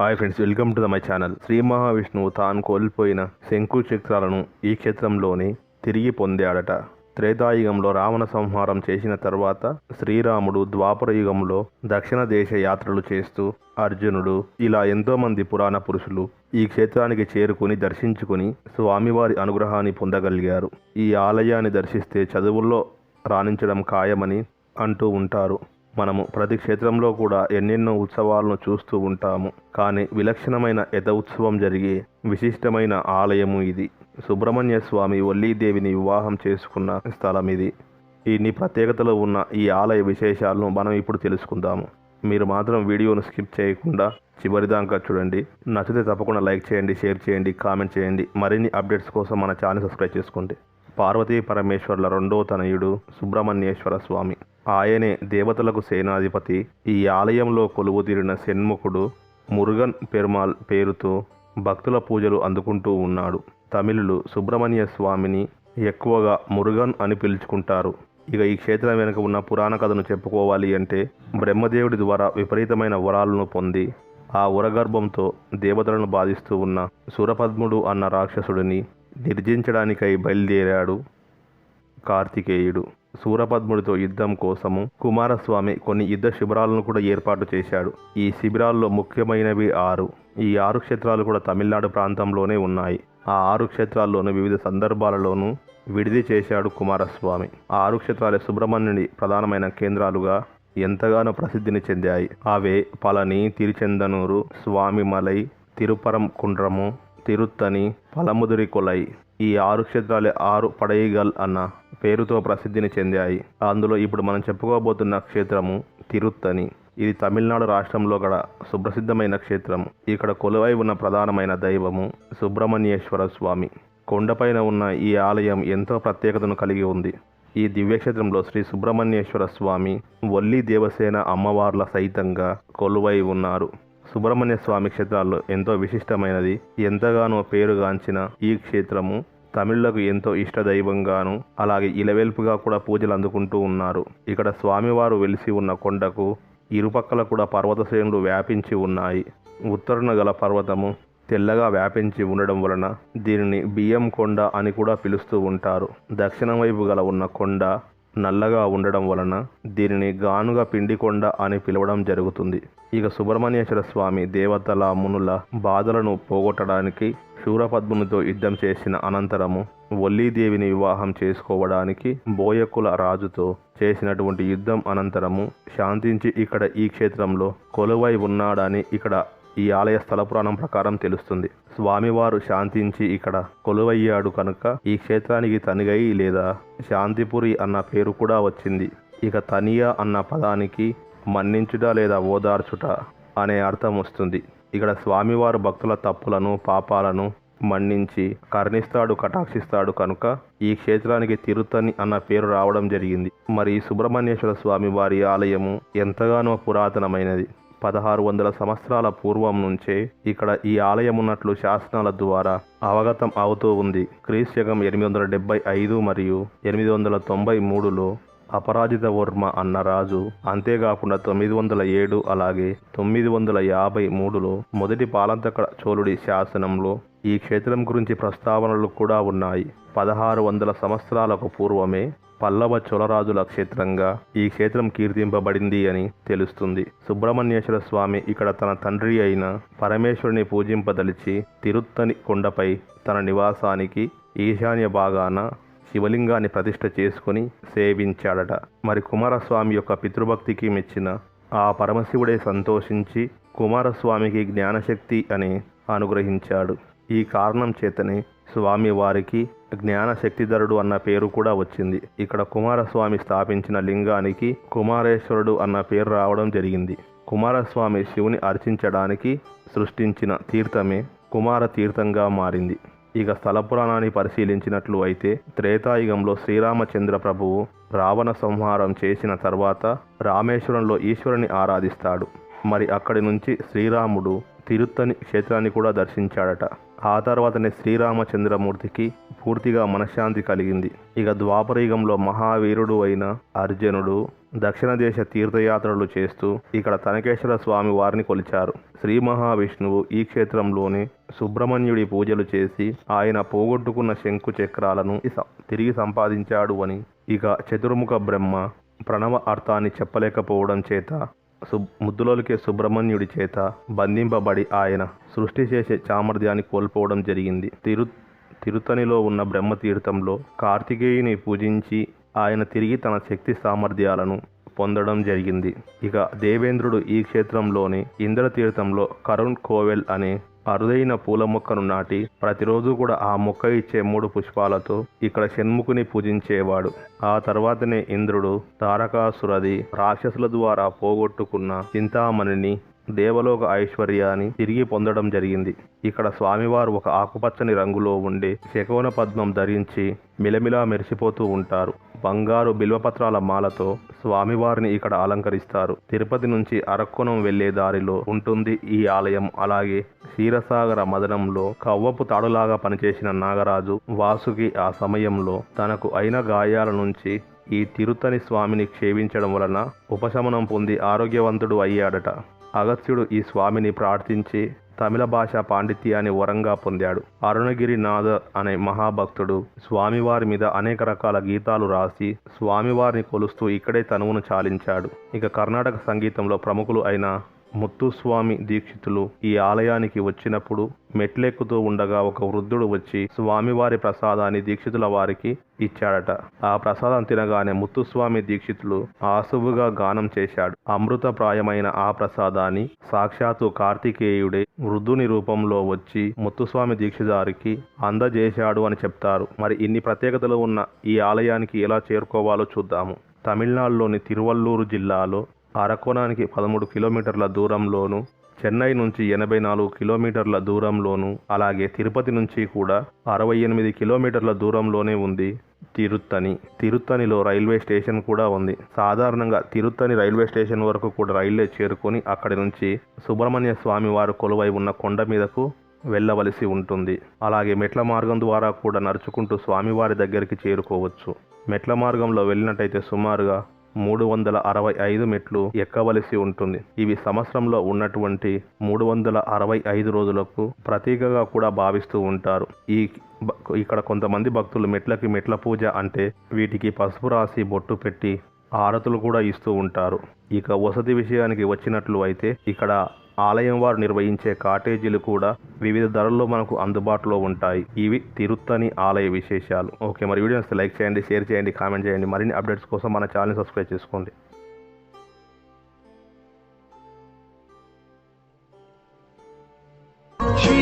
Hi friends welcome to the my channel Shri మహావిష్ణువు తాను కోల్పోయిన శంకు చక్రాలను ఈ క్షేత్రంలోని తిరిగి పొందాడట. త్రేతాయుగంలో రావణ సంహారం చేసిన తర్వాత శ్రీరాముడు ద్వాపర యుగంలో దక్షిణ దేశ యాత్రలు చేస్తూ అర్జునుడు ఇలా ఎంతోమంది పురాణ పురుషులు ఈ క్షేత్రానికి చేరుకుని దర్శించుకుని స్వామివారి అనుగ్రహాన్ని పొందగలిగారు. ఈ ఆలయాన్ని దర్శిస్తే చదువుల్లో రాణించడం ఖాయమని అంటూ ఉంటారు. మనము ప్రతి క్షేత్రంలో కూడా ఎన్నెన్నో ఉత్సవాలను చూస్తూ ఉంటాము. కానీ విలక్షణమైన యథ ఉత్సవం జరిగే విశిష్టమైన ఆలయము ఇది. సుబ్రహ్మణ్య స్వామి వల్లీదేవిని వివాహం చేసుకున్న స్థలం ఇది. ఇన్ని ప్రత్యేకతలు ఉన్న ఈ ఆలయ విశేషాలను మనం ఇప్పుడు తెలుసుకుందాము. మీరు మాత్రం వీడియోను స్కిప్ చేయకుండా చివరిదాకా చూడండి. నచ్చితే తప్పకుండా లైక్ చేయండి షేర్ చేయండి కామెంట్ చేయండి. మరిన్ని అప్డేట్స్ కోసం మన ఛానల్ సబ్స్క్రైబ్ చేసుకోండి. పార్వతీ పరమేశ్వర్ల రెండో తనయుడు సుబ్రహ్మణ్యేశ్వర స్వామి. ఆయనే దేవతలకు సేనాధిపతి. ఈ ఆలయంలో కొలువుతీరిన షణ్ముఖుడు మురుగన్ పెరుమాల్ పేరుతో భక్తుల పూజలు అందుకుంటూ ఉన్నాడు. తమిళులు సుబ్రహ్మణ్య స్వామిని ఎక్కువగా మురుగన్ అని పిలుచుకుంటారు. ఇక ఈ క్షేత్రం వెనుక ఉన్న పురాణ కథను చెప్పుకోవాలి అంటే బ్రహ్మదేవుడి ద్వారా విపరీతమైన వరాలను పొంది ఆ ఉరగర్భంతో దేవతలను బాధిస్తూ ఉన్న సురపద్ముడు అన్న రాక్షసుడిని నిర్జించడానికై బయలుదేరాడు కార్తికేయుడు. సూరపద్ముడితో యుద్ధం కోసము కుమారస్వామి కొన్ని యుద్ధ శిబిరాలను కూడా ఏర్పాటు చేశాడు. ఈ శిబిరాల్లో ముఖ్యమైనవి ఆరు. ఈ ఆరు క్షేత్రాలు కూడా తమిళనాడు ప్రాంతంలోనే ఉన్నాయి. ఆ ఆరు క్షేత్రాల్లోనూ వివిధ సందర్భాలలోనూ విడిది చేశాడు కుమారస్వామి. ఆ ఆరు క్షేత్రాలే సుబ్రహ్మణ్యుడి ప్రధానమైన కేంద్రాలుగా ఎంతగానో ప్రసిద్ధిని చెందాయి. అవే పళని తిరుచెందనూరు స్వామిమలై తిరుపరం కుండ్రము తిరుత్తని పలముదురి కొలై ఈ ఆరు క్షేత్రాలే ఆరు పడయిగల్ అన్న పేరుతో ప్రసిద్ధిని చెందాయి. అందులో ఇప్పుడు మనం చెప్పుకోబోతున్న క్షేత్రము తిరుత్తని ఇది తమిళనాడు రాష్ట్రంలో గల సుప్రసిద్ధమైన క్షేత్రం. ఇక్కడ కొలువై ఉన్న ప్రధానమైన దైవము సుబ్రహ్మణ్యేశ్వర స్వామి. కొండపైన ఉన్న ఈ ఆలయం ఎంతో ప్రత్యేకతను కలిగి ఉంది. ఈ దివ్యక్షేత్రంలో శ్రీ సుబ్రహ్మణ్యేశ్వర స్వామి వల్లి దేవసేన అమ్మవార్ల సైతంగా కొలువై ఉన్నారు. సుబ్రహ్మణ్య స్వామి క్షేత్రాల్లో ఎంతో విశిష్టమైనది ఎంతగానో పేరుగాంచిన ఈ క్షేత్రము తమిళ్ళకు ఎంతో ఇష్టదైవంగాను అలాగే ఇలవెల్పుగా కూడా పూజలు అందుకుంటూ ఉన్నారు. ఇక్కడ స్వామివారు వెలిసి ఉన్న కొండకు ఇరుపక్కల కూడా పర్వత శ్రేణులు వ్యాపించి ఉన్నాయి. ఉత్తరణ గల పర్వతము తెల్లగా వ్యాపించి ఉండడం వలన దీనిని బియ్యం కొండ అని కూడా పిలుస్తూ ఉంటారు. దక్షిణం వైపు గల ఉన్న కొండ నల్లగా ఉండడం వలన దీనిని గానుగ పిండి కొండ అని పిలవడం జరుగుతుంది. ఇక సుబ్రహ్మణ్యేశ్వర స్వామి దేవతల మునుల బాధలను పోగొట్టడానికి శూరపద్మునితో యుద్ధం చేసిన అనంతరము వల్లీదేవిని వివాహం చేసుకోవడానికి బోయకుల రాజుతో చేసినటువంటి యుద్ధం అనంతరము శాంతించి ఇక్కడ ఈ క్షేత్రంలో కొలువై ఉన్నాడని ఇక్కడ ఈ ఆలయ స్థల పురాణం ప్రకారం తెలుస్తుంది. స్వామివారు శాంతించి ఇక్కడ కొలువయ్యాడు కనుక ఈ క్షేత్రానికి తనిగై లేదా శాంతిపురి అన్న పేరు కూడా వచ్చింది. ఇక తనియా అన్న పదానికి మన్నించుట లేదా ఓదార్చుట అనే అర్థం వస్తుంది. ఇక్కడ స్వామివారు భక్తుల తప్పులను పాపాలను మన్నించి కర్ణిస్తాడు కటాక్షిస్తాడు కనుక ఈ క్షేత్రానికి తిరుతని అన్న పేరు రావడం జరిగింది. మరి సుబ్రహ్మణ్యేశ్వర స్వామి వారి ఆలయము ఎంతగానో పురాతనమైనది. పదహారు వందల సంవత్సరాల పూర్వం నుంచే ఇక్కడ ఈ ఆలయం ఉన్నట్లు శాసనాల ద్వారా అవగతం అవుతూ ఉంది. క్రీశకం ఎనిమిది వందల డెబ్బై ఐదు మరియు ఎనిమిది వందల తొంభై మూడులో అపరాజిత వర్మ అన్న రాజు అంతేకాకుండా తొమ్మిది వందల ఏడు అలాగే తొమ్మిది వందల యాభై మూడులో మొదటి పాలంతకడ చోళుడి శాసనంలో ఈ క్షేత్రం గురించి ప్రస్తావనలు కూడా ఉన్నాయి. పదహారు వందల సంవత్సరాలకు పూర్వమే పల్లవ చోళరాజుల క్షేత్రంగా ఈ క్షేత్రం కీర్తింపబడింది అని తెలుస్తుంది. సుబ్రహ్మణ్యేశ్వర స్వామి ఇక్కడ తన తండ్రి అయిన పరమేశ్వరుని పూజింపదలిచి తిరుత్తని కొండపై తన నివాసానికి ఈశాన్య భాగాన శివలింగాన్ని ప్రతిష్ట చేసుకుని సేవించాడట. మరి కుమారస్వామి యొక్క పితృభక్తికి మెచ్చిన ఆ పరమశివుడే సంతోషించి కుమారస్వామికి జ్ఞానశక్తి అని అనుగ్రహించాడు. ఈ కారణం చేతనే స్వామి వారికి జ్ఞానశక్తిధరుడు అన్న పేరు కూడా వచ్చింది. ఇక్కడ కుమారస్వామి స్థాపించిన లింగానికి కుమారేశ్వరుడు అన్న పేరు రావడం జరిగింది. కుమారస్వామి శివుని అర్చించడానికి సృష్టించిన తీర్థమే కుమార తీర్థంగా మారింది. ఇక స్థల పురాణాన్ని పరిశీలించినట్లు అయితే త్రేతాయుగంలో శ్రీరామచంద్ర ప్రభువు రావణ సంహారం చేసిన తర్వాత రామేశ్వరంలో ఈశ్వరుని ఆరాధిస్తాడు. మరి అక్కడి నుంచి శ్రీరాముడు తిరుత్తని క్షేత్రాన్ని కూడా దర్శించాడట. ఆ తర్వాతనే శ్రీరామచంద్రమూర్తికి పూర్తిగా మనశ్శాంతి కలిగింది. ఇక ద్వాపరయుగంలో మహావీరుడు అయిన అర్జునుడు దక్షిణ దేశ తీర్థయాత్రలు చేస్తూ ఇక్కడ తనకేశ్వర స్వామి వారిని కొలిచారు. శ్రీ మహావిష్ణువు ఈ క్షేత్రంలోనే సుబ్రహ్మణ్యుడి పూజలు చేసి ఆయన పోగొట్టుకున్న శంకు చక్రాలను తిరిగి సంపాదించాడు అని ఇక చతుర్ముఖ బ్రహ్మ ప్రణవ అర్థాన్ని చెప్పలేకపోవడం చేత ముద్దులోలికే సుబ్రహ్మణ్యుడి చేత బంధింపబడి ఆయన సృష్టి చేసే సామర్థ్యాన్ని కోల్పోవడం జరిగింది. తిరు తిరుతనిలో ఉన్న బ్రహ్మతీర్థంలో కార్తికేయుని పూజించి ఆయన తిరిగి తన శక్తి సామర్థ్యాలను పొందడం జరిగింది. ఇక దేవేంద్రుడు ఈ క్షేత్రంలోని ఇంద్రతీర్థంలో కరుణ్ కోవెల్ అనే అరుదైన పూల మొక్కను నాటి ప్రతిరోజు కూడా ఆ మొక్క ఇచ్చే మూడు పుష్పాలతో ఇక్కడ షణ్ముఖుని పూజించేవాడు. ఆ తర్వాతనే ఇంద్రుడు తారకాసురది రాక్షసుల ద్వారా పోగొట్టుకున్న చింతామణిని దేవలోక ఐశ్వర్యాన్ని తిరిగి పొందడం జరిగింది. ఇక్కడ స్వామివారు ఒక ఆకుపచ్చని రంగులో ఉండే శకోన పద్మం ధరించి మిలమిలా మెరిసిపోతూ ఉంటారు. బంగారు బిల్వపత్రాల మాలతో స్వామివారిని ఇక్కడ అలంకరిస్తారు. తిరుపతి నుంచి అరక్కోణం వెళ్ళే దారిలో ఉంటుంది ఈ ఆలయం. అలాగే క్షీరసాగర మదనంలో కవ్వపు తాడులాగా పనిచేసిన నాగరాజు వాసుకి ఆ సమయంలో తనకు అయిన గాయాల నుంచి ఈ తిరుతని స్వామిని క్షేమించడం వలన ఉపశమనం పొంది ఆరోగ్యవంతుడు అయ్యాడట. అగస్త్యుడు ఈ స్వామిని ప్రార్థించి తమిళ భాష పాండిత్యాన్ని వరంగా పొందాడు. అరుణగిరినాథ అనే మహాభక్తుడు స్వామివారి మీద అనేక రకాల గీతాలు రాసి స్వామివారిని కొలుస్తూ ఇక్కడే తనువును చాలించాడు. ఇక కర్ణాటక సంగీతంలో ప్రముఖులు అయిన ముత్తుస్వామి దీక్షితులు ఈ ఆలయానికి వచ్చినప్పుడు మెట్లెక్కుతూ ఉండగా ఒక వృద్ధుడు వచ్చి స్వామివారి ప్రసాదాన్ని దీక్షితుల వారికి ఇచ్చాడట. ఆ ప్రసాదం తినగానే ముత్తుస్వామి దీక్షితులు ఆసువుగా గానం చేశాడు. అమృతప్రాయమైన ఆ ప్రసాదాన్ని సాక్షాత్తు కార్తికేయుడే వృద్ధుని రూపంలో వచ్చి ముత్తుస్వామి దీక్షిదారికి అందజేశాడు అని చెప్తారు. మరి ఇన్ని ప్రత్యేకతలు ఉన్న ఈ ఆలయానికి ఎలా చేరుకోవాలో చూద్దాము. తమిళనాడులోని తిరువల్లూరు జిల్లాలో అరకోణానికి పదమూడు కిలోమీటర్ల దూరంలోను చెన్నై నుంచి ఎనభై నాలుగు కిలోమీటర్ల దూరంలోను అలాగే తిరుపతి నుంచి కూడా అరవై ఎనిమిది కిలోమీటర్ల దూరంలోనే ఉంది తిరుత్తని తిరుత్తనిలో రైల్వే స్టేషన్ కూడా ఉంది. సాధారణంగా తిరుత్తని రైల్వే స్టేషన్ వరకు కూడా రైల్వే చేరుకొని అక్కడి నుంచి సుబ్రహ్మణ్య స్వామి వారు కొలువై ఉన్న కొండ మీదకు వెళ్ళవలసి ఉంటుంది. అలాగే మెట్ల మార్గం ద్వారా కూడా నడుచుకుంటూ స్వామివారి దగ్గరికి చేరుకోవచ్చు. మెట్ల మార్గంలో వెళ్ళినట్టయితే సుమారుగా మూడు వందల అరవై ఐదు మెట్లు ఎక్కవలసి ఉంటుంది. ఇవి సంవత్సరంలో ఉన్నటువంటి మూడు వందల అరవై ఐదు రోజులకు ప్రతీకగా కూడా భావిస్తూ ఉంటారు. ఈ ఇక్కడ కొంతమంది భక్తులు మెట్లకి మెట్ల పూజ అంటే వీటికి పసుపు రాసి బొట్టు పెట్టి ఆరతులు కూడా ఇస్తూ ఉంటారు. ఇక వసతి విషయానికి వచ్చినట్లు అయితే ఇక్కడ ఆలయం వారు నిర్వహించే కాటేజీలు కూడా వివిధ ధరల్లో మనకు అందుబాటులో ఉంటాయి. ఇవి తిరుత్తని ఆలయ విశేషాలు. ఓకే మరి వీడియోస్ లైక్ చేయండి షేర్ చేయండి కామెంట్ చేయండి. మరిన్ని అప్డేట్స్ కోసం మన ఛానల్ సబ్స్క్రైబ్ చేసుకోండి. శ్రీ